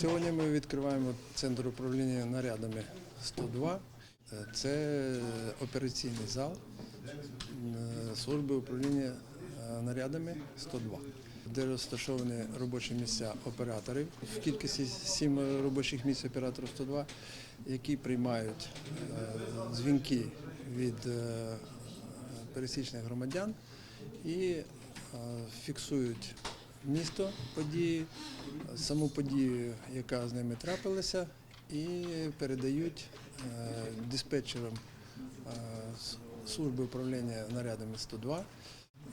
Сьогодні ми відкриваємо центр управління нарядами 102. Е, Це операційний зал е, служби управління е, нарядами 102, де розташовані робочі місця операторів в кількості 7 робочих місць операторів 102, які приймають е, дзвінки від пересічних громадян і фіксують місто події, саму подію, яка з ними трапилася, і передають е, диспетчерам е, служби управління нарядами 102,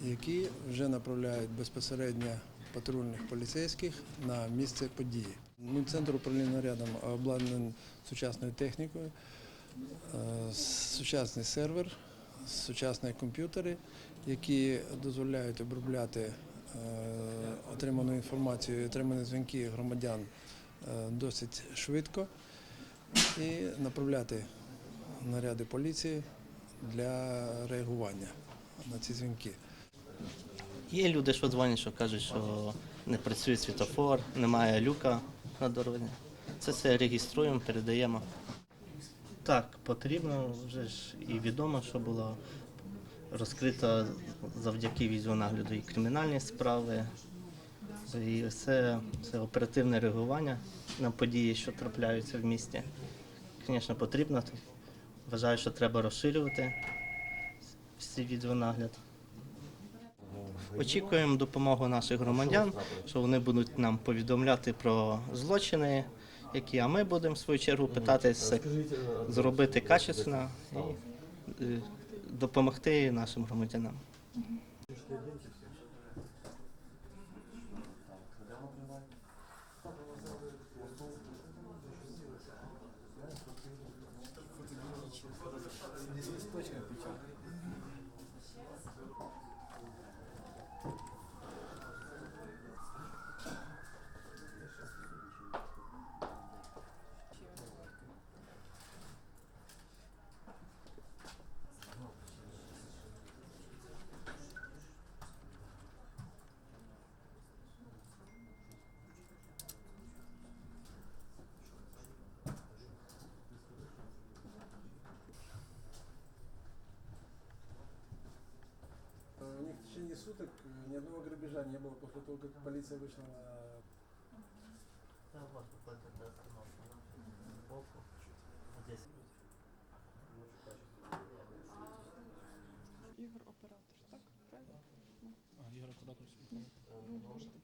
які вже направляють безпосередньо патрульних поліцейських на місце події. Ну, центр управління нарядом обладнаний сучасною технікою, е, сучасний сервер, сучасні комп'ютери, які дозволяють обробляти отриману інформацію, отримані дзвінки громадян е, досить швидко і направляти наряди поліції для реагування на ці дзвінки. Є люди, що дзвонять, що кажуть, що не працює світофор, немає люка на дорозі. Це все реєструємо, передаємо. Так, потрібно вже ж і відомо, що було розкрито завдяки відеонагляду і кримінальні справи. І все це оперативне реагування на події, що трапляються в місті. Звісно, потрібно. Вважаю, що треба розширювати цей відеонагляд. Очікуємо допомогу наших громадян, що вони будуть нам повідомляти про злочини, які, а ми будемо в свою чергу питатися зробити качественно і е, допомогти нашим громадянам. Них в течение суток э, ни одного грабежа не было после того, как полиция вышла на Ігор оператор, так? Правильно? А, Ігор оператор. Ви можете